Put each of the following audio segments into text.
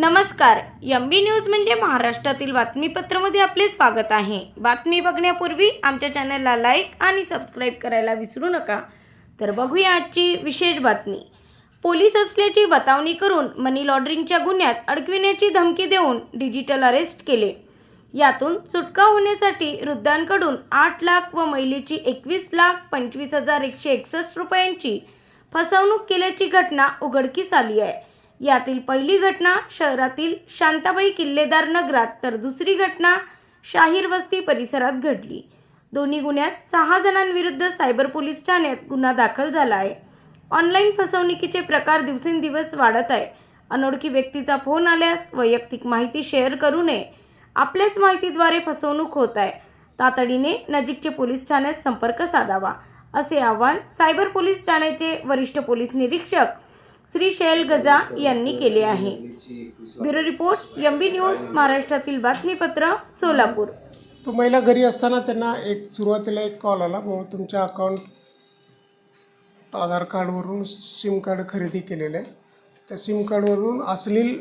नमस्कार M B news म्हणजे महाराष्ट्रातील बातमीपत्रामध्ये आपले स्वागत आहे. बातमी बघण्यापूर्वी आमच्या चॅनलला लाईक आणि सबस्क्राईब करायला विसरू नका. तर बघूया आजची विशेष बातमी. पोलीस असल्याची बतावणी करून मनी लॉन्ड्रिंगच्या गुन्ह्यात अडकविण्याची धमकी देऊन डिजिटल अरेस्ट केले. यातून सुटका होण्यासाठी वृद्धांकडून आठ लाख व महिलेची एकवीस लाख पंचवीस हजार एकशे एकसष्ट रुपयांची फसवणूक केल्याची घटना उघडकीस आली आहे. यातील पहिली घटना शहरातील शांताबाई किल्लेदार नगरात तर दुसरी घटना शाहीर वस्ती परिसरात घडली. दोन्ही गुन्ह्यात सहा जणांविरुद्ध सायबर पोलीस ठाण्यात गुन्हा दाखल झाला आहे. ऑनलाईन फसवणुकीचे प्रकार दिवसेंदिवस वाढत आहे. अनोळखी व्यक्तीचा फोन आल्यास वैयक्तिक माहिती शेअर करू नये. आपल्याच माहितीद्वारे फसवणूक होत आहे. तातडीने नजीकचे पोलीस ठाण्यात संपर्क साधावा असे आवाहन सायबर पोलीस ठाण्याचे वरिष्ठ पोलीस निरीक्षक श्री शैल गजा यांनी केले आहे. Bureau report M B news महाराष्ट्रातील बातमीपत्र सोलापूर. तो महिला घरी असताना त्यांना एक सुरुवातीला एक कॉल आला. भाऊ तुमच्या अकाउंट आधार कार्डवरून सिम कार्ड खरेदी केलेलं आहे. त्या सिम कार्डवरून अश्लील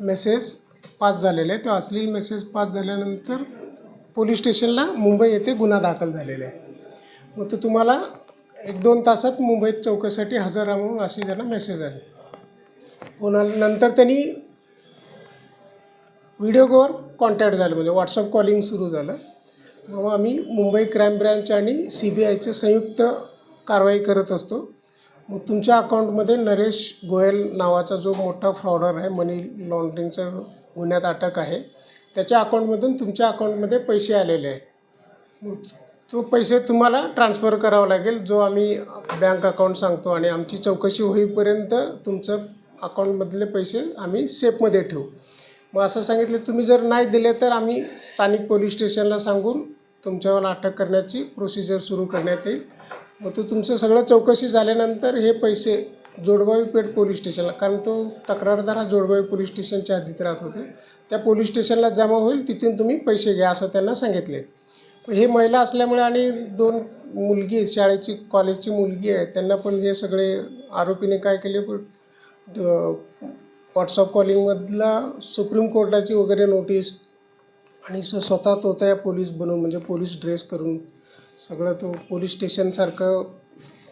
मेसेज पास झालेले आहे तो अश्लील मेसेज पास झाल्यानंतर पोलीस स्टेशनला मुंबई येथे गुन्हा दाखल झालेला आहे. मग तो तुम्हाला एक दोन तासात मुंबईत चौकशीसाठी हजर राहा म्हणून असे त्यांना मेसेज आले. पुन्हा नंतर त्यांनी व्हिडिओ कॉल कॉन्टॅक्ट झालं म्हणजे व्हॉट्सअप कॉलिंग सुरू झालं. मग आम्ही मुंबई क्राईम ब्रँच आणि सी बी आयचे संयुक्त कारवाई करत असतो. मग तुमच्या अकाउंटमध्ये नरेश गोयल नावाचा जो मोठा फ्रॉडर आहे मनी लॉन्ड्रिंगचा गुन्ह्यात अटक आहे त्याच्या अकाउंटमधून तुमच्या अकाउंटमध्ये पैसे आलेले आहेत. मग तो पैसे तुम्हाला ट्रान्सफर करावा लागेल जो आम्ही बँक अकाउंट सांगतो आणि आमची चौकशी होईपर्यंत तुमचं अकाउंटमधले पैसे आम्ही सेफमध्ये ठेवू. मग असं सांगितलं तुम्ही जर नाही दिले तर आम्ही स्थानिक पोलीस स्टेशनला सांगून तुमच्यावर अटक करण्याची प्रोसिजर सुरू करण्यात येईल. मग तो तुमचं सगळं चौकशी झाल्यानंतर हे पैसे जोडबावी पेठ पोलीस स्टेशनला कारण तो तक्रारदार हा जोडबावी पोलीस स्टेशनच्या हद्दीत राहत होते. त्या पोलीस स्टेशनला जमा होईल तिथून तुम्ही पैसे घ्या असं त्यांना सांगितले. हे महिला असल्यामुळे आणि दोन मुलगी शाळेची कॉलेजची मुलगी आहे त्यांना पण हे सगळे आरोपीने काय केले? व्हॉट्सअप कॉलिंगमधला सुप्रीम कोर्टाची वगैरे नोटीस आणि स्वतः स्वतः तोतया पोलीस बनवून म्हणजे पोलीस ड्रेस करून सगळं तो पोलीस स्टेशनसारखं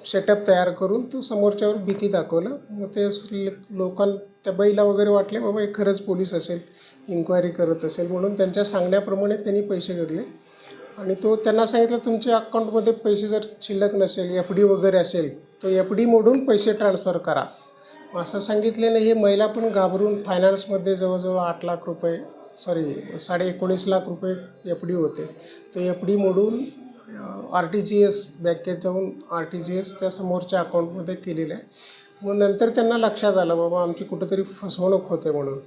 सेटअप तयार करून तो समोरच्यावर भीती दाखवलं. मग ते लोकां त्या बैला वगैरे वाटले बाबा हे खरंच पोलीस असेल इन्क्वायरी करत असेल. म्हणून त्यांच्या सांगण्याप्रमाणे त्यांनी पैसे घेतले. आणि तो त्यांना सांगितलं तुमच्या अकाउंटमध्ये पैसे जर शिल्लक नसेल एफ डी वगैरे असेल तो एफ डी मोडून पैसे ट्रान्सफर करा. असं सांगितल्याने हे महिला पण घाबरून फायनान्समध्ये जवळजवळ आठ लाख रुपये सॉरी साडे एकोणीस लाख रुपये एफ डी होते. तो एफ डी मोडून आर टी जी एस बँकेत जाऊन आर टी जी एस त्या समोरच्या अकाउंटमध्ये केलेलं आहे. मग नंतर त्यांना लक्षात आलं बाबा आमची कुठंतरी फसवणूक होते म्हणून.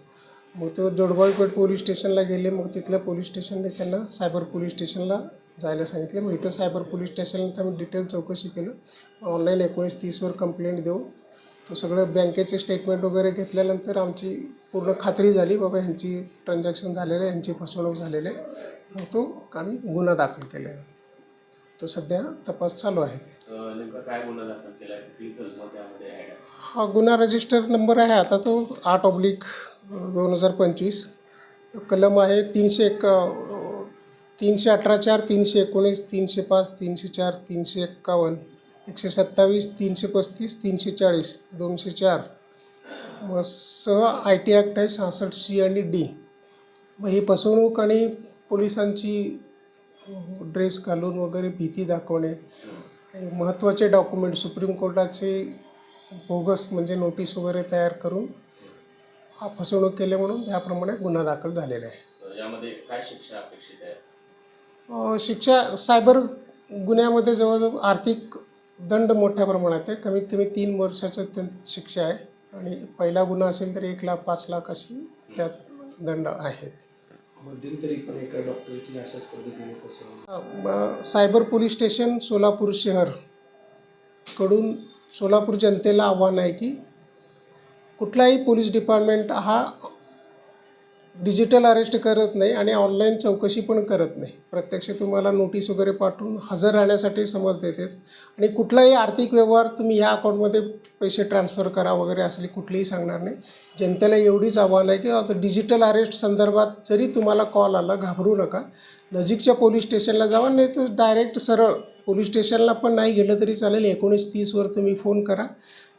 मग तो जोडबावीपेठ पोलीस स्टेशनला गेले मग तिथल्या पोलीस स्टेशनने त्यांना सायबर पोलीस स्टेशनला जायला सांगितले. मग इथं सायबर पोलीस स्टेशनला आम्ही डिटेल चौकशी केलं. ऑनलाईन एकोणीस तीसवर कंप्लेंट देऊन तो सगळं बँकेचे स्टेटमेंट वगैरे घेतल्यानंतर आमची पूर्ण खात्री झाली बाबा ह्यांची ट्रान्झॅक्शन झालेलं आहे ह्यांची फसवणूक झालेली आहे. मग तो आम्ही गुन्हा दाखल केला. आहे तो सध्या तपास चालू आहे. हा गुन्हा रजिस्टर नंबर आहे. आता तो आठ ऑब्लिक दोन हजार पंचवीस. कलम आहे तीनशे एक तीनशे अठरा चार तीनशे एकोणीस तीनशे पाच तीनशे चार तीनशे एक्कावन्न एकशे सत्तावीस तीनशे पस्तीस तीनशे चाळीस दोनशे चार. मग सह आय टी ॲक्ट आहे सहासष्ट सी आणि डी. मग ही फसवणूक आणि पोलिसांची ड्रेस घालून वगैरे भीती दाखवणे महत्त्वाचे डॉक्युमेंट सुप्रीम कोर्टाचे बोगस म्हणजे नोटीस वगैरे तयार करून हा फसवणूक केले म्हणून त्याप्रमाणे गुन्हा दाखल झालेला आहे. तर यामध्ये काय शिक्षा अपेक्षित आहे? अ, शिक्षा सायबर गुन्ह्यामध्ये जवळजवळ आर्थिक दंड मोठ्या प्रमाणात आहे. कमीत कमी तीन वर्षाचं त्या शिक्षा आहे. आणि पहिला गुन्हा असेल तर एक लाख पाच लाख अशी त्यात दंड आहेत. मध्यंतरी पण एका डॉक्टरची अशाच पद्धतीने फसवणूक ब- सायबर पोलीस स्टेशन सोलापूर शहरकडून सोलापूर जनतेला आव्हान आहे की कुठलाही पोलीस डिपार्टमेंट हा डिजिटल अरेस्ट करत नाही आणि ऑनलाईन चौकशी पण करत नाही. प्रत्यक्ष तुम्हाला नोटीस वगैरे पाठवून हजर राहण्यासाठी समज देतात. आणि कुठलाही आर्थिक व्यवहार तुम्ही ह्या अकाउंटमध्ये पैसे ट्रान्सफर करा वगैरे असले कुठलीही सांगणार नाही. जनतेला एवढीच आव्हान आहे की आता डिजिटल अरेस्ट संदर्भात जरी तुम्हाला कॉल आला घाबरू नका. नजीकच्या पोलीस स्टेशनला जावा नाही तर डायरेक्ट सरळ पोलीस स्टेशनला पण नाही गेलं तरी चालेल. एकोणीस तीसवर तुम्ही फोन करा.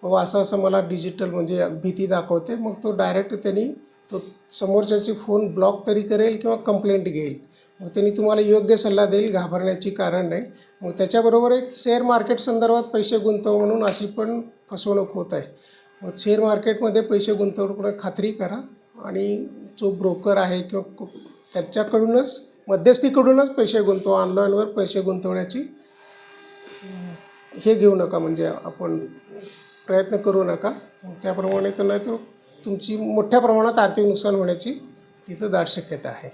व असं असं मला डिजिटल म्हणजे भीती दाखवते. मग तो डायरेक्ट त्यांनी तो समोरच्याची फोन ब्लॉक तरी करेल किंवा कंप्लेंट घेईल. मग त्यांनी तुम्हाला योग्य सल्ला देईल घाबरण्याची कारण नाही. मग त्याच्याबरोबर एक शेअर मार्केट संदर्भात पैसे गुंतव म्हणून अशी पण फसवणूक होत आहे. मग शेअर मार्केटमध्ये पैसे गुंतवणूक खात्री करा. आणि जो ब्रोकर आहे किंवा त्याच्याकडूनच मध्यस्थीकडूनच पैसे गुंतवा. ऑनलाईनवर पैसे गुंतवण्याची हे घेऊ नका म्हणजे आपण प्रयत्न करू नका. त्याप्रमाणे तर नाहीतर तुमची मोठ्या प्रमाणात आर्थिक नुकसान होण्याची तिथं दाट शक्यता आहे.